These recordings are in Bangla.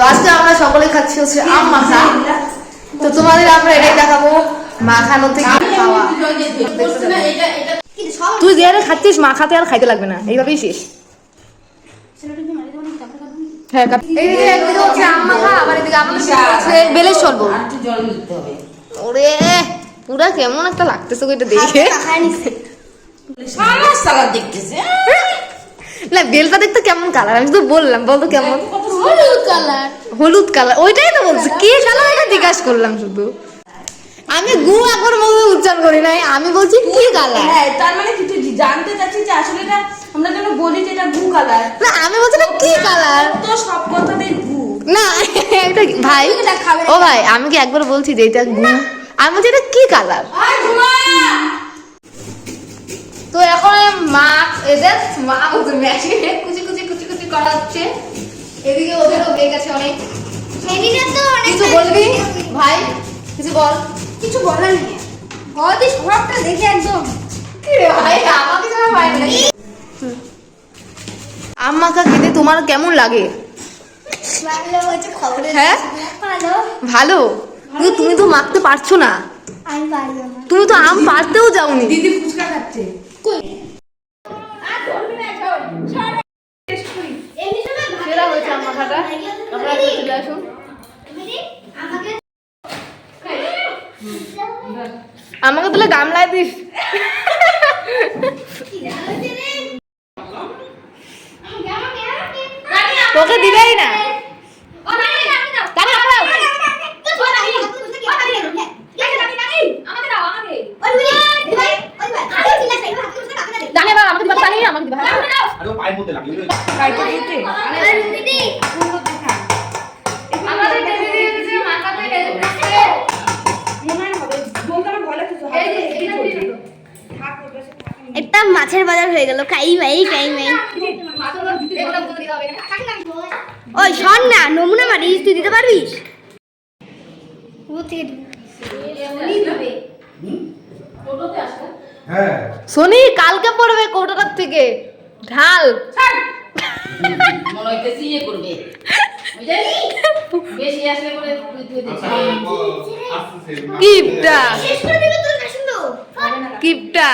তো আজকে আমরা সকলে খাচ্ছি হচ্ছে আম মাখা। তো তোমাদের আমরা এটাই দেখাবো মাখানো থেকে খাওয়া। তুই যে খাচ্ছিস মাখাতে আর খাইতে লাগবে না। এইভাবেই শেষ। হ্যাঁ এইদিকে একদিকে হচ্ছে আম মাখা আবার এদিকে আমাদের হচ্ছে বেলের শরবত হবে। ওরে পুরা কেমন একটা লাগতেছে দেখে। না বেলটা দেখতে কেমন কালার আমি তো বললাম বলতো কেমন? হলুদ কালার। হলুদ কালার ওইটাই তো বলছি। কি কালার এটা জিজ্ঞাসা করলাম শুধু। আমি গু এখন মধ্যে উচ্চারণ করি নাই আমি বলছি কি কালার? হ্যাঁ তার মানে কি তুই জানতে চাচ্ছিস যে আসলে এটা আমরা যেন বলি যে এটা ভু কালার? না আমি বলছি না কি কালার? তো সব কথাতেই ভু না এটা ভাই ও ভাই আমি কি একবার বলছি যে এটা গু? আমি বলছি এটা কি কালার? তো এখন মা এদের মা বলছে মেশিনে কুচি কুচি কুচি কুচি করা হচ্ছে এদিকে ওদেরও হয়ে। গেছে অনেক কিছু বলবি? ভাই কিছু বল। কিছু বলার নেই। স্বভাবটা দেখে একদম। ভাই? আমাকে ছাড়া ভাই নাকি আম মাখা খেতে তোমার কেমন লাগে? ভালো হ্যাঁ? ভালো? কিন্তু তুমি তো মাখতে পারছ না। না। তুমি তো আম পারতেও যাওনি। দিদি ফুচকা খাচ্ছে। আপনারা চলে আসুন আমাকে তাহলে গামলায় দিস। তোকে দিবেই না। জানে বা আমাকে দিবা। জানি আমাকে দিবা। আরে পায়ের মধ্যে লাগে খাইতে দিতে আমাদের একটা মাছের বাজার হয়ে গেল। কাই মাই কাই মাই। ওই শোন না নমুনা মারিস তুই দিতে পারবিস? হ্যাঁ সোনি কালকে পড়বে কৌটাটার থেকে। ঢাল। হইতেছে করবে বুঝলি বেশি আসলে করে তুই তুই দিস আসছে কিপটা কিপটা।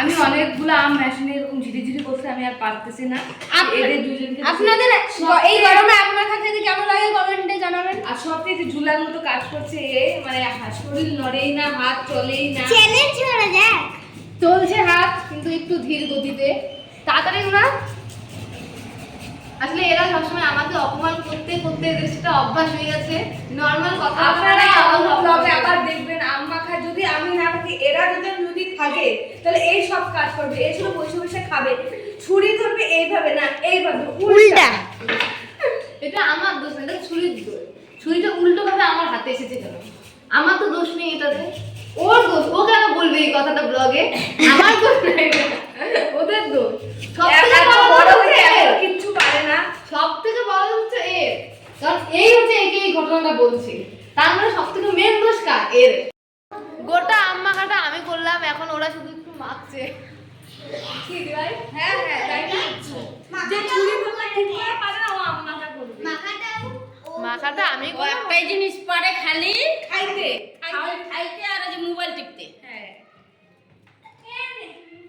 আমি অনেকগুলো আম মেশিনে এরকম ঝিরি ঝিরি করতে আমি আর পারতেছি না। এদের দুজনকে আপনাদের এই গরমে আপনার কাছে কেমন লাগে কমেন্টে জানাবেন। আর সবচেয়ে যে ঝুলার মতো কাজ করছে এ মানে শরীর নড়েই না হাত চলেই না। চ্যালেঞ্জ করা যাক। চলছে হাত কিন্তু একটু ধীর গতিতে। তাড়াতাড়ি না আসলে এরা সবসময় আমাকে অপমান করতে করতে এদের সেটা অভ্যাস হয়ে গেছে। নর্মাল কথা আপনারা অন্য ব্লগে আবার আবার দেখবেন আম মাখা যদি আমি না থাকি এরা যদি যদি থাকে তাহলে এই সব কাজ করবে এই শুধু বসে বসে খাবে। ছুরি ধরবে এইভাবে না এইভাবে উল্টা। এটা আমার দোষ না এটা ছুরির দোষ। ছুরিটা উল্টো ভাবে আমার হাতে এসেছে কেন? আমার তো দোষ নেই এটাতে। ওর দোষ ও কেন বলবে এই কথাটা ব্লগে? আমার দোষ নেই। ওদের দোষ। সব থেকে বড় বড় হচ্ছে কিচ্ছু পারে না। সব থেকে বড় হচ্ছে এর। কারণ এই হচ্ছে একে এই ঘটনাটা বলছি। তার মানে সব থেকে মেন দোষ কার? এর। গোটা আম মাখাটা আমি করলাম এখন ওরা শুধু একটু মাখছে। হ্যাঁ হ্যাঁ তাই মাখাটা আমি একটাই জিনিস পারে খালি খাইতে। খাই- খাইতে আর যে মোবাইল টিপতে। হ্যাঁ।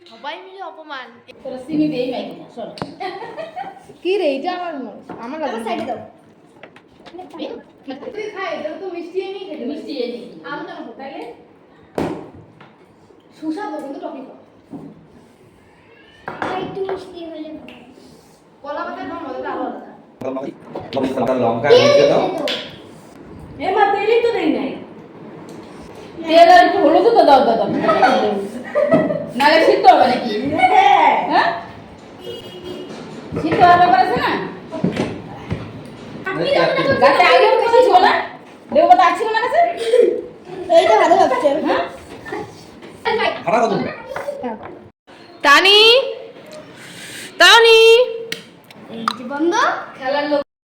সবাই মিলে অপমান। কি রে এটা আমার আমার লাগে সাইডে দাও। তুই খাই তো মিষ্টি এনে খেতে মিষ্টি এই দিই। তাইলে। সুস্বাদু কিন্তু টপি একটু মিষ্টি হলে কলা পাতার খাওয়ার মজাটা আরও আলাদা। লঙ্কা রেখে দাও। এ মা তেলই তো দেই নাই। তেল আর একটু হলুদ তো দাও দাও নালে সিদ্ধ হবে নাকি? হ্যাঁ? সিদ্ধ হওয়ার ব্যাপার আছে না? গাছে আগেও কিছু ছিল না? দেবো কথা আছে না কাছে এইটা ভালো লাগছে হ্যাঁ? ভাড়া কত দেবে টানি টানি এই যে বন্ধ খেলার লোক